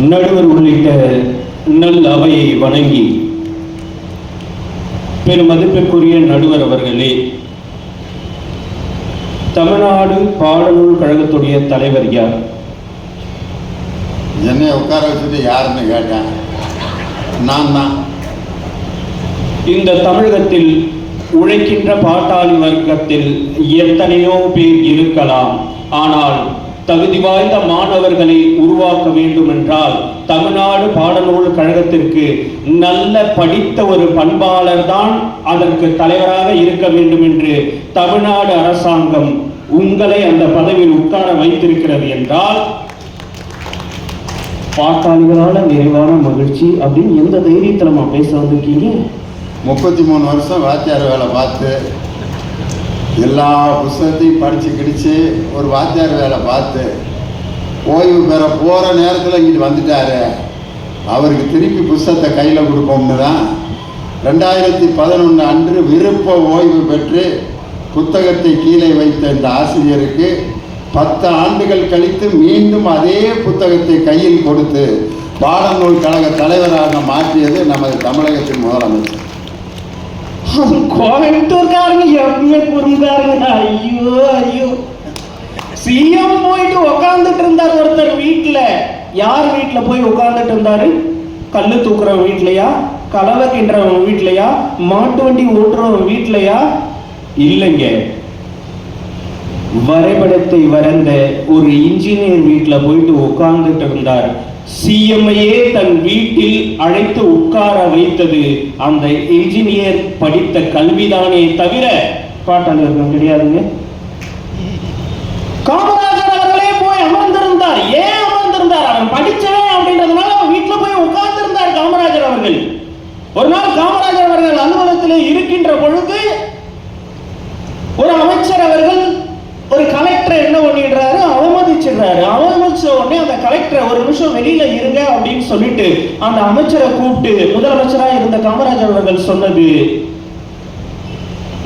நடுவர் உள்ளிட்ட நல் அவையை வணங்கி பெருமதிப்பிற்குரிய நடுவர் அவர்களே தமிழ்நாடு பாடநூல் கழகத்துடைய தலைவர் யார்? என்னை உட்கார வச்சுட்டு யாருன்னு கேட்டேன். நான் தான். இந்த தமிழகத்தில் உழைக்கின்ற பாட்டாளி வர்க்கத்தில் எத்தனையோ பேர் இருக்கலாம். ஆனால் தகுதி வாய்ந்த மாணவர்களை உருவாக்க வேண்டும் என்றால் தமிழ்நாடு பாடநூல் கழகத்திற்கு நல்ல படித்த ஒரு பண்பாளர் தான் அதற்கு தலைவராக இருக்க வேண்டும் என்று தமிழ்நாடு அரசாங்கம் உங்களை அந்த பதவியில் உட்கார வைத்திருக்கிறது என்றால் பாட்டாளிகளால நிறைவான மகிழ்ச்சி அப்படின்னு எந்த தைரியத்துல நம்ம பேச வந்திருக்கீங்க? முப்பத்தி மூணு வருஷம் வாத்தியார் வேலை பார்த்து எல்லா புஸ்தகத்தையும் படித்து கிடிச்சு ஒரு வாத்தியார் வேலை பார்த்து ஓய்வு பெற போகிற நேரத்தில் இங்கிட்டு வந்துட்டாரு. அவருக்கு திருப்பி புஸ்தகத்தை கையில் கொடுப்போம்னு தான். ரெண்டாயிரத்தி பதினொன்று அன்று விருப்ப ஓய்வு பெற்று புத்தகத்தை கீழே வைத்த இந்த ஆசிரியருக்கு பத்து ஆண்டுகள் கழித்து மீண்டும் அதே புத்தகத்தை கையில் கொடுத்து பாடநூல் கழக தலைவராக மாற்றியது நமது தமிழகத்தின் முதலமைச்சர். கோயம்புத்தூர்காரங்க எப்பவுமே குறுங்காரங்க ஐயோ ஐயோ சிஎம் போயிட்டு உக்காந்துட்டு இருந்தார் ஒருத்தர் வீட்டுல யார் வீட்டுல போய் உட்கார்ந்துட்டு இருந்தாரு கல்லு தூக்குறவன் வீட்லயா கலவை கிண்டுறவன் வீட்லயா மாட்டு வண்டி ஓட்டுறவன் வீட்லயா இல்லைங்க வரைபடத்தை வரைந்த ஒரு இன்ஜினியர் வீட்டுல போயிட்டு உட்கார்ந்துட்டு இருந்தார் சிஎம்ஐயே தன் வீட்டில் அழைத்து உட்கார வைத்தது. அந்த இன்ஜினியர் படித்த கல்விதானே தவிர பாட்டாளர்கள் கிடையாதுங்க காமராஜர் அவர்களே போய் அமர்ந்திருந்தார் ஏன் அமர்ந்திருந்தார் அவன் படிச்சவன் அப்படின்றதுனால அவன் வீட்டுல போய் உட்கார்ந்திருந்தார் காமராஜர் அவர்கள் ஒரு நாள் காமராஜர் அவர்கள் அலுவலகத்திலே இருக்கின்ற பொழுது ஒரு அமைச்சர் அவர்கள் ஒரு கலெக்டர் என்ன பண்ணிடுறாரு அவமதிச்சிடுறாரு அவமதிச்ச உடனே அந்த கலெக்டர் ஒரு நிமிஷம் வெளியில இருங்க அப்படின்னு சொல்லிட்டு அந்த அமைச்சரை கூப்பிட்டு முதலமைச்சரா இருந்த காமராஜர் அவர்கள் சொன்னது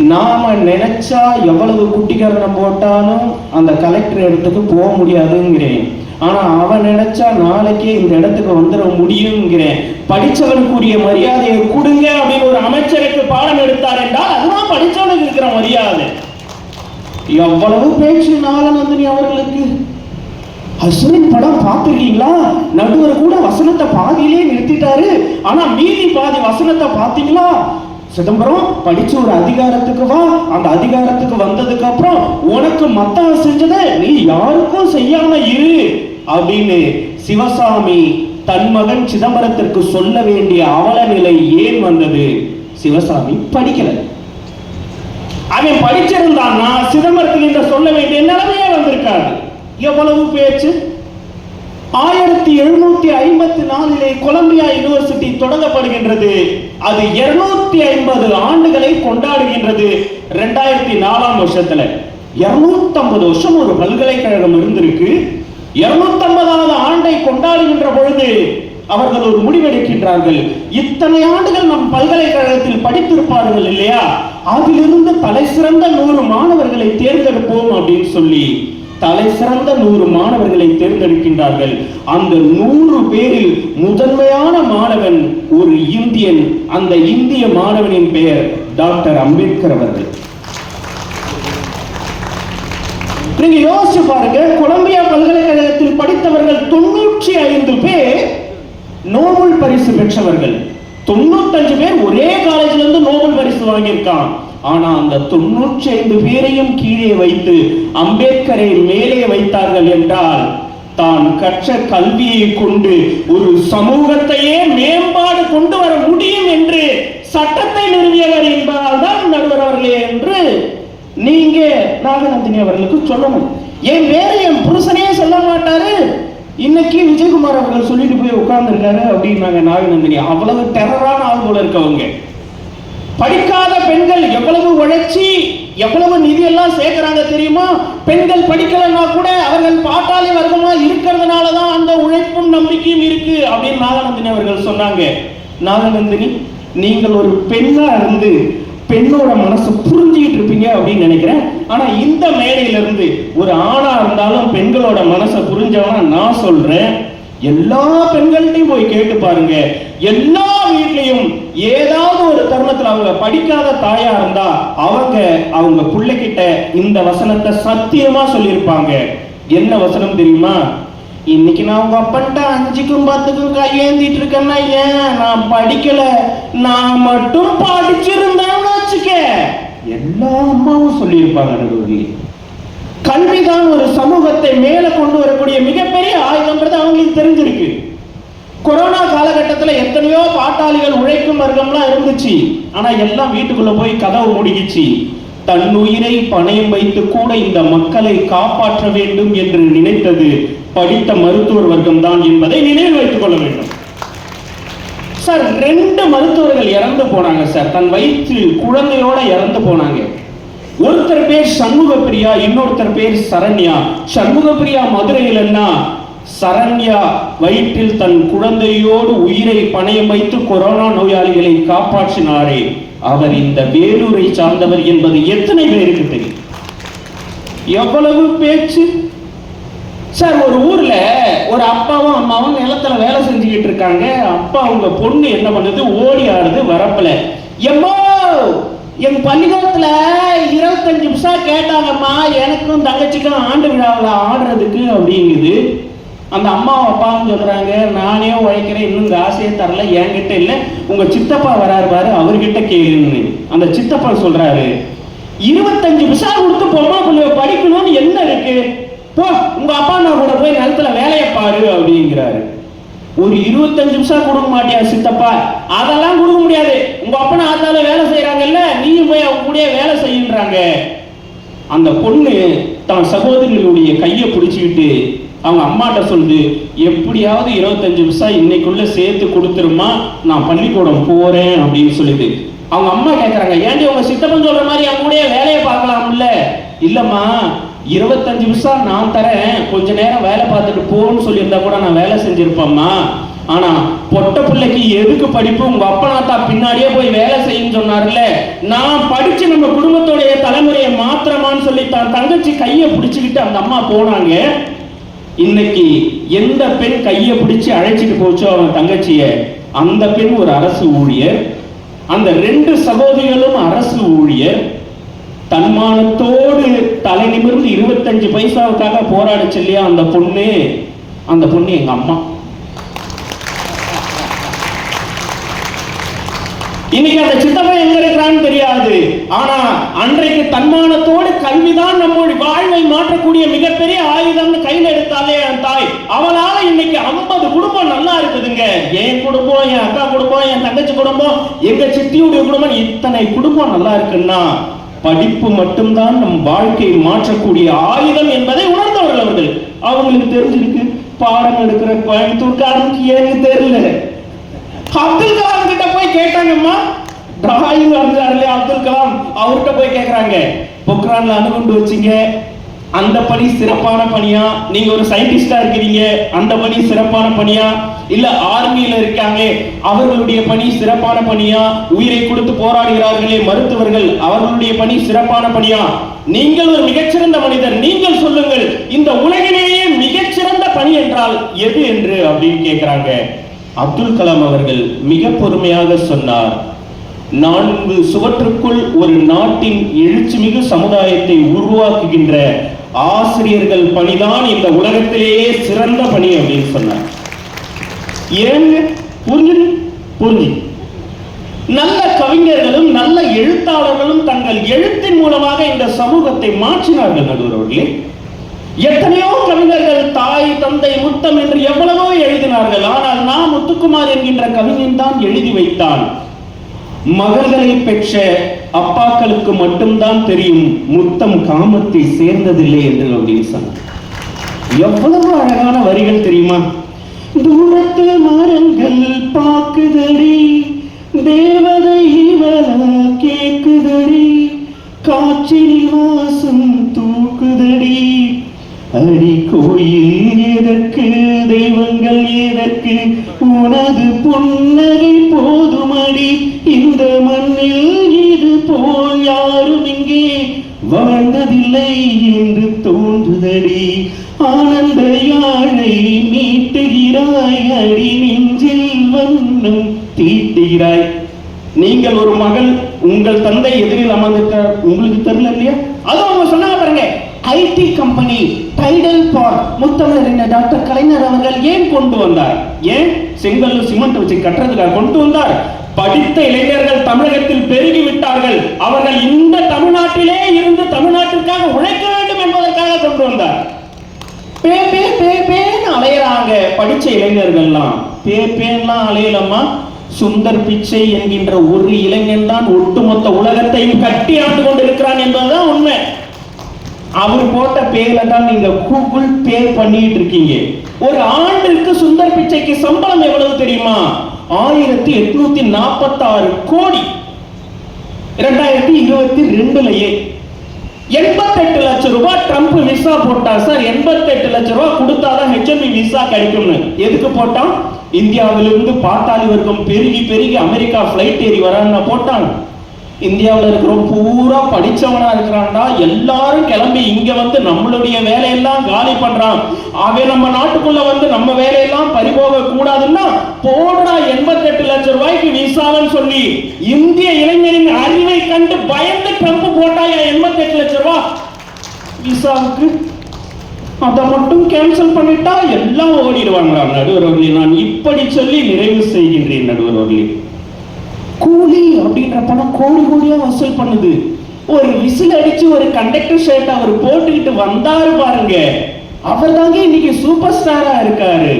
நாம நினைச்சா எவ்வளவு குட்டிக்காரனை போட்டாலும் அந்த கலெக்டர் இடத்துக்கு போக முடியாதுங்கிறேன். ஆனா அவன் நினைச்சா நாளைக்கே இந்த இடத்துக்கு வந்துட முடியுங்கிறேன். படிச்சவனுக்குரிய மரியாதையை கொடுங்க அப்படின்னு ஒரு அமைச்சருக்கு பாடம் எடுத்தார் என்றால் அதுதான் படிச்சவனுக்கு இருக்கிற மரியாதை. எவ்வளவு பேச்சு நாகநந்தினி அவர்களுக்கு. அசுரன் படம் பார்த்துருக்கீங்களா? நடுவர் கூட வசனத்தை பாதியிலே நிறுத்திட்டாரு. ஆனா மீதி பாதி வசனத்தை பார்த்தீங்களா? சிதம்பரம் படிச்ச ஒரு அதிகாரத்துக்கு வா. அந்த அதிகாரத்துக்கு வந்ததுக்கு அப்புறம் உனக்கு மத்தவன் செஞ்சதை நீ யாருக்கும் செய்யாம இரு அப்படின்னு சிவசாமி தன் மகன் சிதம்பரத்திற்கு சொல்ல வேண்டிய அவல நிலை ஏன் வந்தது? சிவசாமி படிக்கல. அவன் படிச்சிருந்தான்னா சிதம்பரத்துக்கு இந்த சொல்ல வேண்டிய நிலைமையே வந்திருக்காரு எவ்வளவு பேச்சு? ஆயிரத்தி எழுநூத்தி ஐம்பத்தி நாலிலே கொலம்பியா யூனிவர்சிட்டி தொடங்கப்படுகின்றது. அது இருநூத்தி ஐம்பது ஆண்டுகளை கொண்டாடுகின்றது. ரெண்டாயிரத்தி நாலாம் வருஷத்துல. இருநூத்தி ஐம்பது வருஷம் ஒரு பல்கலைக்கழகம் இருந்திருக்கு. இருநூத்தி ஐம்பதாவது ஆண்டை கொண்டாடுகின்ற பொழுது அவர்கள் ஒரு முடிவெடுக்கின்றார்கள். இத்தனை ஆண்டுகள் நம் பல்கலைக்கழகத்தில் படித்திருப்பார்கள் இல்லையா? அதிலிருந்து தலை சிறந்த நூறு மாணவர்களை தேர்ந்தெடுப்போம் அப்படின்னு சொல்லி தலை சிறந்த நூறு மாணவர்களை தேர்ந்தெடுக்கின்றார்கள். அந்த நூறு பேரில் முதன்மையான மாணவன் ஒரு இந்தியன். அந்த இந்திய மாணவனின் பெயர் டாக்டர் அம்பேத்கர் அவர்கள். நீங்க யோசிச்சு பாருங்க கொலம்பியா பல்கலைக்கழகத்தில் படித்தவர்கள் தொண்ணூற்றி ஐந்து பேர் நோபல் பரிசு பெற்றவர்கள். தொண்ணூத்தஞ்சு பேர் ஒரே காலேஜ்ல இருந்து நோபல் பரிசு வாங்கியிருக்கான். ஆனா அந்த தொண்ணூற்றி ஐந்து பேரையும் கீழே வைத்து அம்பேத்கரை மேலே வைத்தார்கள் என்றால் தான் கற்ற கல்வியை கொண்டு ஒரு சமூகத்தையே மேம்பாடு கொண்டு வர முடியும் என்று சட்டத்தை நிறுவியவர் என்பதால் தான் நடுவர் அவர்களே என்று நீங்க நாகநந்தினி அவர்களுக்கு சொல்லணும். ஏன் வேற என் புருஷனே சொல்ல மாட்டாரு? இன்னைக்கு விஜயகுமார் அவர்கள் சொல்லிட்டு போய் உட்கார்ந்துருக்காரு அப்படின்னாங்க நாகநந்தினி. அவ்வளவு டெரரான ஆள் போல இருக்கவங்க. படிக்காத பெண்கள் எவ்வளவு உழைச்சி எவ்வளவு நிதி எல்லாம் சேர்க்கிறாங்க தெரியுமா? பெண்கள் படிக்கலைன்னா கூட அவர்கள் பாட்டாளி வர்க்கமா இருக்கிறதுனால தான் அந்த உழைப்பும் நம்பிக்கையும் இருக்கு அப்படின்னு நாகநந்தினி அவர்கள் சொன்னாங்க. நாகநந்தினி நீங்கள் ஒரு பெண்ணா இருந்து பெண்ணோட மனசு புரிஞ்சுக்கிட்டு இருப்பீங்க அப்படின்னு நினைக்கிறேன். ஆனா இந்த மேடையிலிருந்து ஒரு ஆணா இருந்தாலும் பெண்களோட மனசை புரிஞ்சவனா நான் சொல்றேன். எல்லா பெண்கள்கிட்டையும் போய் கேட்டு பாருங்க. எல்லா வீட்லயும் ஏதாவது ஒரு தருணத்துல அவங்க படிக்காத தாயா இருந்தா அவங்க அவங்க பிள்ளைகிட்ட இந்த வசனத்தை சத்தியமா சொல்லியிருப்பாங்க. என்ன வசனம் தெரியுமா? இன்னைக்கு நான் உங்க அப்பன்ட்ட அஞ்சுக்கும் பத்துக்கும் கையேந்திட்டு இருக்கேன்னா ஏன்? நான் படிக்கல. நான் மட்டும் படிச்சிருந்தேன்னு வச்சுக்க. எல்லா அம்மாவும் சொல்லியிருப்பாங்க நடுவர்களே கல்விதான் ஒரு சமூகத்தை மேல கொண்டு வரக்கூடிய மிகப்பெரிய ஆயுதம்ன்றது நேரத்துல எத்தனையோ பாட்டாளிகள் உழைக்கும் வர்க்கம்லாம் இருந்துச்சு. ஆனா எல்லாம் வீட்டுக்குள்ள போய் கதவு முடிஞ்சிச்சு தன்னுயிரை பணயம் வைத்து கூட இந்த மக்களை காப்பாற்ற வேண்டும் என்று நினைத்தது படித்த மருத்துவர் வர்க்கம் தான் என்பதை நினைவில் வைத்துக் கொள்ள வேண்டும். சார் ரெண்டு மருத்துவர்கள் இறந்து போனாங்க சார். தன் வயிற்று குழந்தையோட இறந்து போனாங்க. ஒருத்தர் பேர் சண்முக பிரியா இன்னொருத்தர் பேர் சரண்யா. சண்முக பிரியா மதுரையிலன்னா சரண்யா வயிற்றில் தன் குழந்தையோடு உயிரை பணயம் வைத்து கொரோனா நோயாளிகளை காப்பாற்றினாரே. அவர் இந்த வேலூரை சார்ந்தவர் என்பது எத்தனை பேருக்கு தெரியும்? எவ்வளவு பேச்சு? சார் ஒரு ஊர்ல ஒரு அப்பாவும் அம்மாவும் நிலத்துல வேலை செஞ்சுக்கிட்டு இருக்காங்க. அப்பா அவங்க பொண்ணு என்ன பண்ணுது? ஓடி ஆடுது வரப்பல. எம்மோ எங்க பள்ளிக்கூடத்துல இருபத்தஞ்சு நிமிஷம் கேட்டாங்கம்மா. எனக்கும் தங்கச்சிக்கும் ஆண்டு விழாவில் ஆடுறதுக்கு அப்படிங்குது. அந்த அம்மா அப்பாவும் சொல்றாங்க நானே உழைக்கிறேன் இன்னும் இந்த ஆசையை தரல என்கிட்ட இல்லை. உங்க சித்தப்பா வராரு பாரு அவர்கிட்ட கேளுன்னு. அந்த சித்தப்பா சொல்றாரு இருபத்தஞ்சு நிமிஷம் கொடுத்து பொம்மா பிள்ளைய படிக்கணும்னு என்ன இருக்கு? போ உங்க அப்பா நான் கூட போய் நிலத்துல வேலையை பாரு அப்படிங்கிறாரு. ஒரு இருபத்தஞ்சு நிமிஷம் கொடுக்க மாட்டியா சித்தப்பா? அதெல்லாம் கொடுக்க முடியாது. உங்க அப்பா ஆத்தால வேலை செய்யறாங்கல்ல நீயும் போய் அவங்க கூடயே வேலை செய்யுன்றாங்க. அந்த பொண்ணு தன் சகோதரிகளுடைய கையை பிடிச்சிக்கிட்டு அவங்க அம்மாட்ட சொல்லுது எப்படியாவது இருபத்தஞ்சு நிமிஷம் இன்னைக்குள்ள சேர்த்து கொடுத்துருமா? நான் பள்ளிக்கூடம் போறேன் அப்படின்னு சொல்லிட்டு அவங்க அம்மா கேட்குறாங்க ஏன்டி உங்க சித்தப்பன் சொல்ற மாதிரி அவங்க கூடயே வேலையை பார்க்கலாம்ல? இல்லம்மா இருபத்தஞ்சு நிமிஷம் நான் தரேன். கொஞ்ச நேரம் வேலை பார்த்துட்டு போன்னு சொல்லியிருந்தா கூட நான் வேலை செஞ்சிருப்பேம்மா. ஆனா பொட்ட பிள்ளைக்கு எதுக்கு படிப்பு? உங்க அப்பனாத்தா பின்னாடியே போய் வேலை செய்யுன்னு சொன்னார்ல. நான் படிச்சு நம்ம குடும்பத்துடைய தலைமுறையை மாத்திரமான்னு சொல்லி தான் தங்கச்சி கையை பிடிச்சுக்கிட்டு அந்த அம்மா போனாங்க. இன்னைக்கு எந்த பெண் கையை பிடிச்சு அழைச்சிட்டு போச்சோ அவன் தங்கச்சிய அந்த பெண் ஒரு அரசு ஊழியர். அந்த ரெண்டு சகோதரிகளும் அரசு ஊழியர். தன்மானத்தோடு தலை நிமிர்ந்து இருபத்தஞ்சு பைசாவுக்காக போராடுச்சு இல்லையா அந்த பொண்ணு? அந்த பொண்ணு எங்க அம்மா. இன்னைக்கு அந்த சித்தப்பன் எங்க இருக்கிறான்னு தெரியாது. ஆனா அன்றைக்கு தன்மானத்தோடு கல்விதான் நம்முடைய வாழ்வை மாற்றக்கூடிய மிகப்பெரிய ஆயுதம்னு கையில எடுத்தாலே என் தாய். அவனால இன்னைக்கு ஐம்பது குடும்பம் நல்லா இருக்குதுங்க. என் குடும்பம் என் அக்கா குடும்பம் என் தங்கச்சி குடும்பம் எங்க சித்தியுடைய குடும்பம் இத்தனை குடும்பம் நல்லா இருக்குன்னா படிப்பு மட்டும்தான் நம் வாழ்க்கையை மாற்றக்கூடிய ஆயுதம் என்பதை உணர்ந்தவர்கள் அவர்கள். அவங்களுக்கு தெரிஞ்சிருக்கு. பாடம் எடுக்கிற கோயம்புத்தூர்காரனுக்கு ஏன்னு தெரியல. அப்துல் கலாம் கிட்ட போய் கேட்டாங்கம்மா. டிராயிங் வரைஞ்சாருல அப்துல் கலாம்? அவர்கிட்ட போய் கேட்குறாங்க பொக்ரான்ல அணுகுண்டு வச்சிங்க. அந்த பணி சிறப்பான பணியா? நீங்க ஒரு சயின்டிஸ்டா இருக்கிறீங்க. அந்த பணி சிறப்பான பணியா? இல்ல ஆர்மியில இருக்காங்களே அவர்களுடைய பணி சிறப்பான பணியா? உயிரை கொடுத்து போராடுகிறார்களே மருத்துவர்கள் அவர்களுடைய பணி சிறப்பான பணியா? நீங்கள் ஒரு மிகச்சிறந்த மனிதர். நீங்கள் சொல்லுங்கள் இந்த உலகிலேயே மிகச்சிறந்த பணி என்றால் எது என்று அப்படின்னு கேட்கிறாங்க அப்துல் கலாம் அவர்கள் மிக பொறுமையாக சொன்னார் நான்கு சுவற்றுக்குள் ஒரு நாட்டின் எழுச்சிமிகு சமுதாயத்தை உருவாக்குகின்ற ஆசிரியர்கள் பணிதான் இந்த உலகத்திலேயே சிறந்த பணி அப்படின்னு சொன்னார். ஏங்க புரிஞ்சு புரிஞ்சு நல்ல கவிஞர்களும் நல்ல எழுத்தாளர்களும் தங்கள் எழுத்தின் மூலமாக இந்த சமூகத்தை மாற்றினார்கள் நடுவர்களே எத்தனையோ கவிஞர்கள் தாய் தந்தை முத்தம் என்று எவ்வளவோ எழுதினார்கள். ஆனால் நான் முத்துக்குமார் என்கின்ற கவிஞன் தான் எழுதி வைத்தான். மகள்களை பெற்ற அப்பாக்களுக்கு மட்டும்தான் தெரியும் முத்தம் காமத்தை சேர்ந்ததில்லை என்று அப்படின்னு சொன்னார் எவ்வளவு அழகான வரிகள் தெரியுமா? தூரத்து மரங்கள் பாக்குதடி தேவதை இவள கேக்குதடி காற்றில் வாசம் அடி கோயில் எதற்கு தெய்வங்கள் எதற்கு? உனது புன்னகை போதுமடி இந்த மண்ணில் இது போல் யாரும் இங்கே வாழ்ந்ததில்லை என்று தோன்றுதடி. ஆனந்த யாழை மீட்டுகிறாய் அடி நெஞ்சில் வண்ணம் தீட்டுகிறாய். நீங்கள் ஒரு மகள் உங்கள் தந்தை எதிரில் அமர்ந்திருக்க உங்களுக்கு தெரியல இல்லையா? அதுவும் அவங்க சொன்னாங்க பாருங்க ஐடி கம்பெனி. முத்தமிழறிஞர் டாக்டர் கலைஞர் அவர்கள் ஏன் கொண்டு வந்தார்? ஏன் செங்கல்லு சிமெண்ட் வச்சு கட்டுறதுக்காக கொண்டு வந்தார்? படித்த இளைஞர்கள் தமிழகத்தில் பெருகி விட்டார்கள். அவர்கள் இந்த தமிழ்நாட்டிலே இருந்து தமிழ்நாட்டிற்காக உழைக்க வேண்டும் என்பதற்காக கொண்டு வந்தார். பே பே பே பேன்னு அலையிறாங்க படிச்ச இளைஞர்கள்லாம். பே பேன்லாம் அலையலம்மா. சுந்தர் பிச்சை என்கின்ற ஒரு இளைஞன் தான் ஒட்டுமொத்த உலகத்தையும் கட்டி ஆண்டு கொண்டிருக்கிறான். அவர் போட்ட பேர்ல தான் நீங்க கூகுள் பே பண்ணிட்டு இருக்கீங்க. ஒரு ஆண்டிற்கு சுந்தர் பிச்சைக்கு சம்பளம் எவ்வளவு தெரியுமா? ஆயிரத்தி எட்நூத்தி நாற்பத்தாறு கோடி. இரண்டாயிரத்தி இருபத்தி ரெண்டுலயே. எண்பத்தெட்டு லட்சம் ரூபாய் ட்ரம்ப் விசா போட்டா சார். எண்பத்தெட்டு லட்சம் ரூபாய் கொடுத்தாதான் ஹெச்எம்பி விசா கிடைக்கும்னு. எதுக்கு போட்டான்? இந்தியாவிலிருந்து பாத்தாளி வர்க்கம் பெருகி பெருகி அமெரிக்கா ஃப்ளைட் ஏறி வரான்னு போட்டான். இந்தியாவில் இருக்கிறோம் பூரா படிச்சவனா இருக்கிறான்டா. எல்லாரும் கிளம்பி இங்க வந்து நம்மளுடைய வேலையெல்லாம் காலி பண்றான். அவன் நம்ம நாட்டுக்குள்ள வந்து நம்ம வேலையெல்லாம் பறிபோக கூடாதுன்னா போடுறா எண்பத்தெட்டு லட்சம் ரூபாய்க்கு விசான்னு சொல்லி இந்திய இளைஞரின் அறிவை கண்டு பயந்து ட்ரம்ப் போட்டாயா எண்பத்தெட்டு லட்சம் ரூபாய் விசாவுக்கு. அதை மட்டும் கேன்சல் பண்ணிட்டா எல்லாம் ஓடிடுவாங்களா நடுவர் அவர்களே நான் இப்படி சொல்லி நிறைவு செய்கின்றேன் நடுவர் அவர்களே கூலி அப்படின்ற பணம் கோடி கோடியா வசூல் பண்ணுது. ஒரு விசில் அடிச்சு ஒரு கண்டக்டர் ஷர்ட் அவர் போட்டுக்கிட்டு வந்தாரு பாருங்க. அவர் தாங்க இன்னைக்கு சூப்பர் ஸ்டாரா இருக்காரு.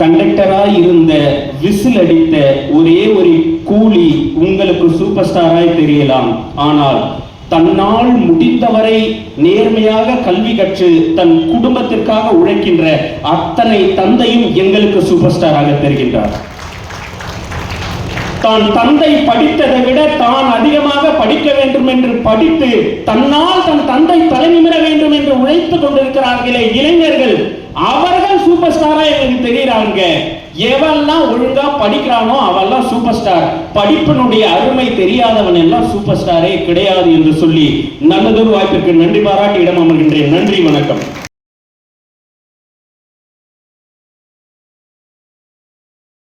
கண்டக்டரா இருந்த விசில் அடித்த ஒரே ஒரு கூலி உங்களுக்கு சூப்பர் ஸ்டாராய் தெரியலாம். ஆனால் தன்னால் முடிந்தவரை நேர்மையாக கல்வி கற்று தன் குடும்பத்திற்காக உழைக்கின்ற அத்தனை தந்தையும் எங்களுக்கு சூப்பர் ஸ்டாராக தெரிகின்றார். தான் தந்தை படித்ததை விட தான் அதிகமாக படிக்க வேண்டும் என்று படித்து தன்னால் தன் தந்தை தலைநிமிர வேண்டும் என்று உழைத்துக் கொண்டிருக்கிறார்களே இளைஞர்கள். அவர்கள் சூப்பர் ஸ்டாரா எனக்கு தெரியுறாங்க எவெல்லாம் ஒழுங்கா படிக்கிறானோ அவெல்லாம் சூப்பர் ஸ்டார் படிப்பினுடைய அருமை தெரியாதவன் எல்லாம் சூப்பர் ஸ்டாரே கிடையாது என்று சொல்லி நல்லதொரு வாய்ப்பிற்கு நன்றி பாராட்டி இடம் அமர்கின்றேன் நன்றி வணக்கம்.